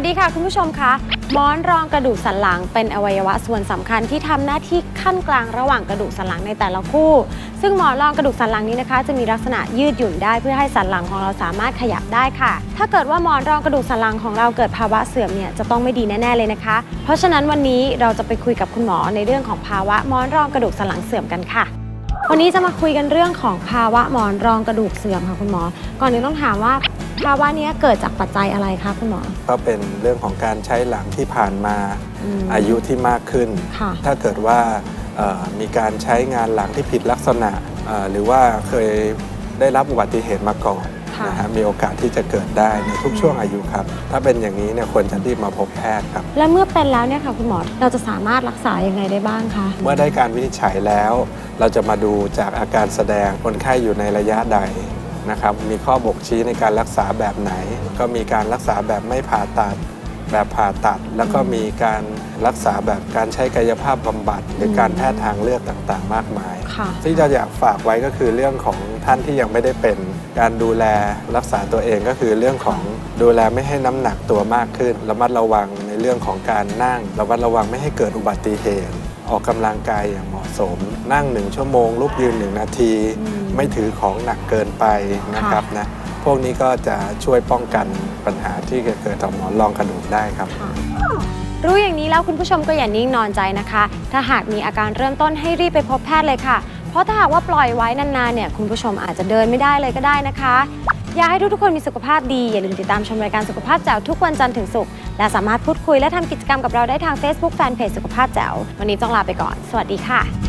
วัสดีค่ะคุณผู้ชมคะหมอนรองกระดูกสันหลังเป็นอวัยวะส่วนสำคัญที่ทำหน้าที่ขั้นกลางระหว่างกระดูกสันหลังในแต่ละคู่ ซึ่งหมอนรองกระดูกสันหลังนี้นะคะ จะมีลักษณะยืดหยุ่นได้เพื่อให้สันหลังของเราสามารถขยับได้ค่ะ ถ้าเกิดว่าหมอนรองกระดูกสันหลังของเราเกิดภาวะเสื่อมเนี่ยจะต้องไม่ดีแน่ๆเลยนะคะ เพราะฉะนั้นวันนี้เราจะไปคุยกับคุณหมอในเรื่องของภาวะหมอนรองกระดูกสันหลังเสื่อมกันค่ะวันนี้จะมาคุยกันเรื่องของภาวะหมอนรองกระดูกเสื่อมค่ะคุณหมอ ก่อนอื่นต้องถามว่า ภาวะเนี้ยเกิดจากปัจจัยอะไรคะคุณหมอ ก็เป็นเรื่องของการใช้หลังที่ผ่านมาอืมอายุที่มากขึ้นค่ะถ้าเกิดว่าเอ่อมีการใช้งานหลังที่ผิดลักษณะเอ่อหรือว่าเคยได้รับอุบัติเหตุมาก่อนค่ะนะฮะมีโอกาสที่จะเกิดได้ในทุกช่วงอายุครับ ถ้าเป็นอย่างนี้เนี่ยควรจะรีบมาพบแพทย์ครับ และเมื่อเป็นแล้วเนี่ยค่ะคุณหมอเราจะสามารถรักษายังไงได้บ้างคะ เมื่อได้การวินิจฉัยแล้ว เราจะมาดูจากอาการแสดงคนไข้อยู่ในระยะใด นะครับ มีข้อบ่งชี้ในการรักษาแบบไหน ก็มีการรักษาแบบไม่ผ่าตัด แบบผ่าตัด แล้วก็มีการรักษาแบบการใช้กายภาพบำบัด หรือการแพทย์ทางเลือกต่างๆ มากมายค่ะที่จะอยากฝากไว้ก็คือเรื่องของท่านที่ยังไม่ได้เป็น การดูแลรักษาตัวเองก็คือเรื่องของดูแลไม่ให้น้ำหนักตัวมากขึ้น ระมัดระวังในเรื่องของการนั่ง ระมัดระวังไม่ให้เกิดอุบัติเหตุ ออกกำลังกายอย่างเหมาะสม นั่งหนึ่งชั่วโมงลุกยืนหนึ่งนาทีอืม ไม่ถือของหนักเกินไปนะครับนะพวกนี้ก็จะช่วยป้องกันปัญหาที่เกิดจากหมอนรองกระดูกได้ครับค่ะรู้อย่างนี้แล้วคุณผู้ชมก็อย่านิ่งนอนใจนะคะ ถ้าหากมีอาการเริ่มต้นให้รีบไปพบแพทย์เลยค่ะ เพราะถ้าหากว่าปล่อยไว้นานๆเนี่ยคุณผู้ชมอาจจะเดินไม่ได้เลยก็ได้นะคะ อยากให้ทุกๆคนมีสุขภาพดี อย่าลืมติดตามชมรายการสุขภาพแจ๋วทุกวันจันทร์ถึงศุกร์และสามารถพูดคุยและทำกิจกรรมกับเราได้ทาง Facebook Fanpage สุขภาพแจ๋ววันนี้ต้องลาไปก่อน สวัสดีค่ะ